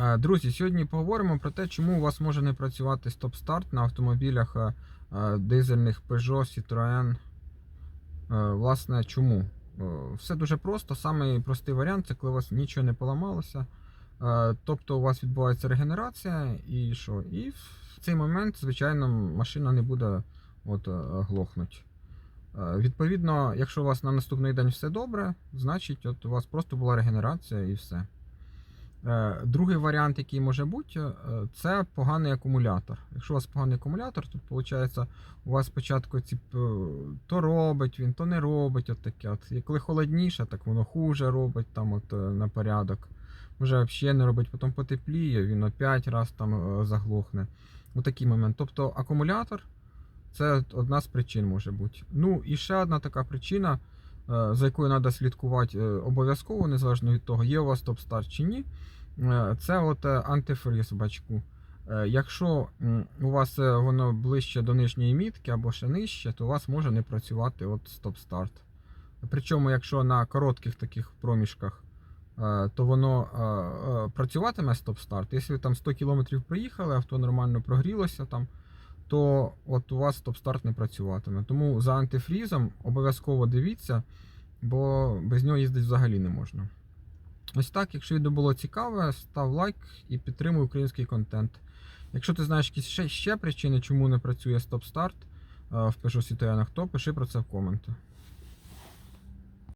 Е, Друзі, сьогодні поговоримо про те, чому у вас може не працювати стоп-старт на автомобілях е, е, дизельних Peugeot, Citroën. Власне, чому? Все дуже просто. Самий простий варіант це коли у вас нічого не поламалося. Тобто у вас відбувається регенерація, і що? І в цей момент, звичайно, машина не буде от, глохнуть. Е, Відповідно, якщо у вас на наступний день все добре, значить от у вас просто була регенерація і все. Е, Другий варіант, який може бути, е, це поганий акумулятор. Якщо у вас поганий акумулятор, то виходить, у вас спочатку ці, то робить він, то не робить. От таке. От. Коли холодніше, так воно хуже робить там от, е, на порядок. Може взагалі не робить, потім потепліє, він опять раз там е, заглохне. Отакий момент. Тобто акумулятор це одна з причин може бути. Ну і ще одна така причина, е, за якою треба слідкувати е, обов'язково, незалежно від того, є у вас топ-старт чи ні. Е, Це от е, антифриз бачку. Е, Якщо у вас е, воно ближче до нижньої мітки або ще нижче, то у вас може не працювати от стоп-старт. Причому, якщо на коротких таких проміжках, е, то воно е, е, працюватиме стоп-старт. Якщо ви там 100 км проїхали, авто нормально прогрілося там, то от у вас стоп-старт не працюватиме. Тому за антифрізом обов'язково дивіться, бо без нього їздити взагалі не можна. Ось так, якщо відео було цікаве, став лайк і підтримуй український контент. Якщо ти знаєш якісь ще, ще причини, чому не працює стоп-старт е, в Peugeot Citroën, то пиши про це в коменти.